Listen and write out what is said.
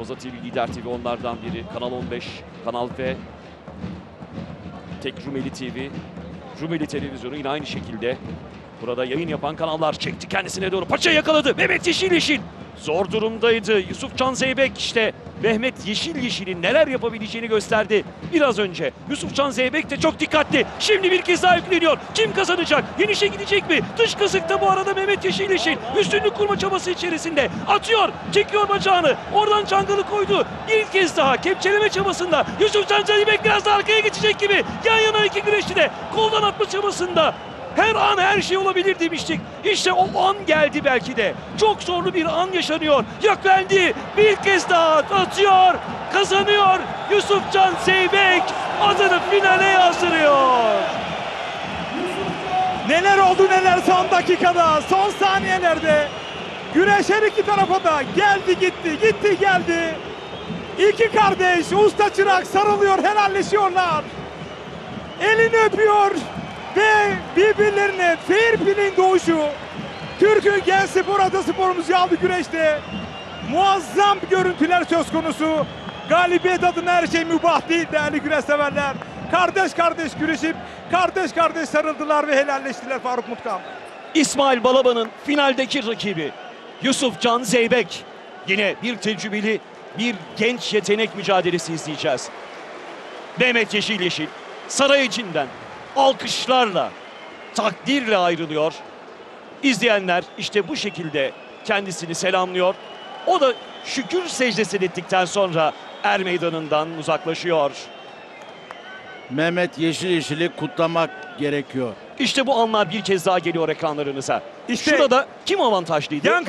Koza TV, Lider TV onlardan biri. Kanal 15, Kanal V, Tek Rumeli TV, Rumeli Televizyonu yine aynı şekilde. Burada yayın yapan kanallar çekti kendisine doğru. Paça yakaladı. Mehmet Yeşil Yeşil. Zor durumdaydı. Yusuf Can Zeybek işte Mehmet Yeşil Yeşil'in neler yapabileceğini gösterdi biraz önce. Yusuf Can Zeybek de çok dikkatli. Şimdi bir kez daha yükleniyor. Kim kazanacak? Yenişe gidecek mi? Dış kazıkta bu arada Mehmet Yeşil Yeşil. Üstünlük kurma çabası içerisinde. Atıyor. Çekiyor bacağını. Oradan çangalı koydu. Bir kez daha kepçeleme çabasında. Yusuf Can Zeybek biraz da arkaya geçecek gibi. Yan yana iki güreşçi de koldan atma çabasında. Her an her şey olabilir demiştik. İşte o an geldi belki de. Çok zorlu bir an yaşanıyor. Yaklendi. Bir kez daha atıyor. Kazanıyor. Yusufcan Zeybek adını finale yazdırıyor. Neler oldu neler son dakikada, son saniyelerde. Güreş her iki tarafa da geldi gitti, gitti geldi. İki kardeş usta çırak sarılıyor, helalleşiyorlar. Elini öpüyor ve birbirlerine fair play'in doğuşu. Türk'ün Gen Spor Atasporumuz yağlı güreşte muazzam görüntüler söz konusu. Galibiyet adına her şey mübah değil değerli güreş severler. Kardeş kardeş güreşip kardeş kardeş sarıldılar ve helalleştiler Faruk Mutkam. İsmail Balaban'ın finaldeki rakibi Yusuf Can Zeybek. Yine bir tecrübeli, bir genç yetenek mücadelesi izleyeceğiz. Mehmet Yeşil Yeşil saray içinden alkışlarla, takdirle ayrılıyor. İzleyenler işte bu şekilde kendisini selamlıyor. O da şükür secdesini ettikten sonra er meydanından uzaklaşıyor. Mehmet Yeşil Yeşil'i kutlamak gerekiyor. İşte bu anlar bir kez daha geliyor ekranlarınıza. İşte- Şurada kim avantajlıydı? Yan